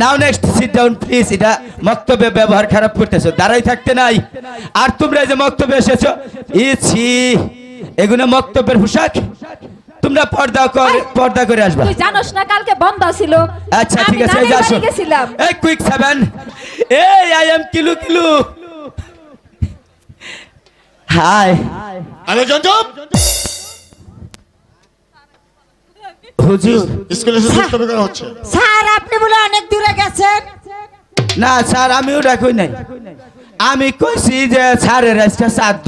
Now next sit down please এটা মক্তব্যে ব্যবহার খারাপ করতেছো। দাঁড়াই থাকতে নাই। আর তোমরা যে মক্তব্যে এসেছ ইছি এগুলো মক্তব্যের পোশাক? তোমরা পর্দা করে পর্দা করে আসবা। তুই জানোস না কালকে বন্ধ ছিল। আচ্ছা আমি ঠিক আছে এই আসো গেছিলাম। এই কুইক সেভেন এই আই এম কিলু কিলু হাই আরে জন্টপ হুজুর। স্কুলে এসে দুষ্টমি করা হচ্ছে। স্যার আপনি বলে অনেক দূরে গেছেন না স্যার আমিও ডাকই নাই। আমি কইছি যে স্যারের আজকে শ্রাদ্ধ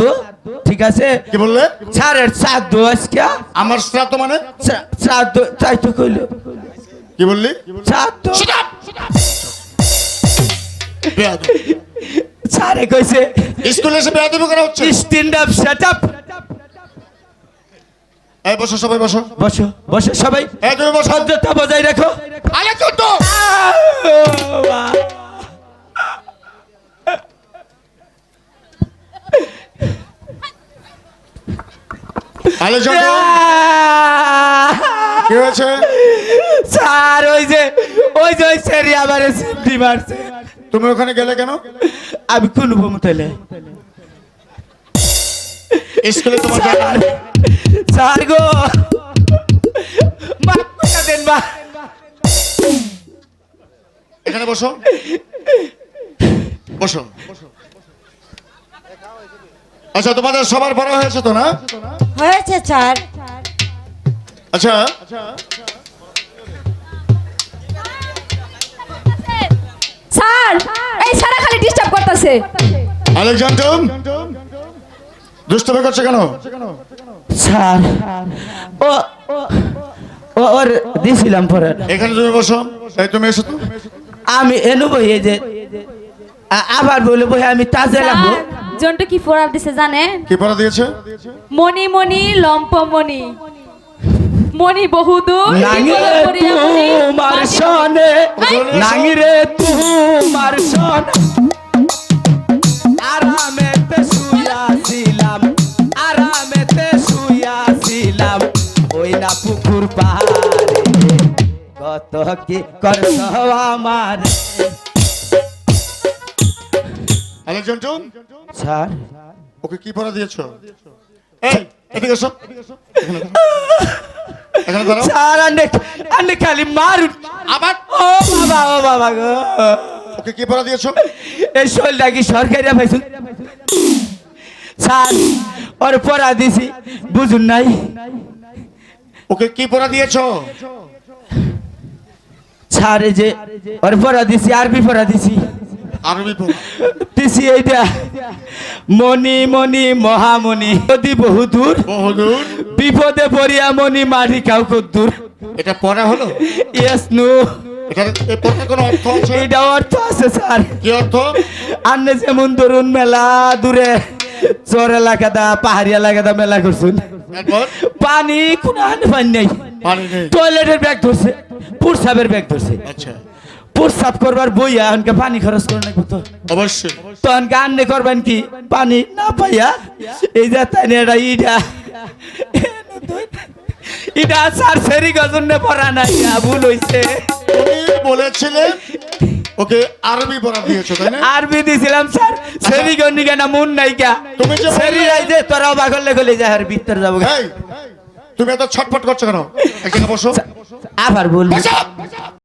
ঠিক আছে? কি বললে? স্যারের শ্রাদ্ধ আজকে। আমার শ্রাদ্ধ মানে? শ্রা- শ্রাদ্ধ তাই তো কইল। কি বললি? শ্রাদ্ধ। স্যারে কইছে স্কুলে এসে বেয়াদবি করা হচ্ছে? স্ট্যান্ড আপ সেট আপ এই বসো সবাই বসো। বসো বসো সবাই। এই তুমি বসো। বজায় রাখো। আরে জন্টপ আরে জন্টপ কি হয়েছে? স্যার ওই যে ওই যে ওই স্যারই আমার সিমটি মারছে। তুমি ওখানে গেলে কেন? আমি কোন ভূমতেলে স্কুলে তোমার স্যার গো। মাফ দেন মা? এখানে বসো। বসো। আচ্ছা তোমাদের সবার বড় হয়েছে তো না? হয়েছে স্যার। আচ্ছা। স্যার এই সারা খালি ডিস্টার্ব করতেছে। আলেকজান্ডার দুষ্টমি করছে কেন? স্যার ও ও ওর দিছিলাম পরে। এখানে তুমি বসো। এই তুমি এসো তো। আমি এনু বই এই যে আ- আবার বলে বই আমি তাজে লাগবো। জন্টু কি ফোরাম দিছে জানেন কি পড়া দিয়েছে? মণি মণি লম্প বহুদূর নাঙিরে বিপদে পড়িয়া মণি, তোমার সনে নাঙিরে তোমার সনে। আরামেতে শুয়াছিলাম আরামেতে শুয়াছিলাম ওই না পুকুর পাহাড়ে কত কি করছ আমার? Alexander sir. ওকে কি পড়া দিয়েছ? এই এদিকে এসো। এখানে দাঁড়াও। স্যার আন্নে আন্নে খালি মারুন। আবার? ও বাবা ও বাবা গো। ওকে কি পড়া দিয়েছ? এই শৈলটা কি সরকারি পাইছুন স্যার ওর পড়া দিছি বুঝুন নাই। ওকে কি পড়া দিয়েছ? স্যার এই যে ওর পড়া দিছি আরবি পড়া দিছি। আরবি পড়া দিছি এইটা। মণি মণি মহামণি। যদি বহুদূর বহুদূর বিপদে পড়িয়া মণি মারি কাউ কদ্দূর এটা পড়া হলো? ইয়েস নো অর্থ আছে? স্যার। কি অর্থ? আন্নে যেমন ধরুন মেলা দূরে চর পাহাড়ি মেলা করছুন। পানি কোনো পানি নেই। টয়লেটের ব্যাগ ধরছে পুরসাবের ব্যাগ ধরছে। আচ্ছা। পুরসাব করবার বইয়া এনকে পানি খরচ করে নাকি তো অবশ্যই। তখন গান নে করবেন কি? পানি না পাইয়া এই যে তাই এটা ইটা ইটা স্যার সেরি গজন নে পড়া নাই ভুল হইছে। তুমি বলেছিলে ওকে আরবি পড়া দিয়েছ তাই না? আরবি দিছিলাম স্যার। সেরি গন্ডি কেন মন নাই কা। তুমি যে সেরি বললে- রাইজে তোরা অবাক হলে গলে যায় আর ভিতর যাব তুমি এত ছটফট করছ কেন? এখানে বসো। আবার বলব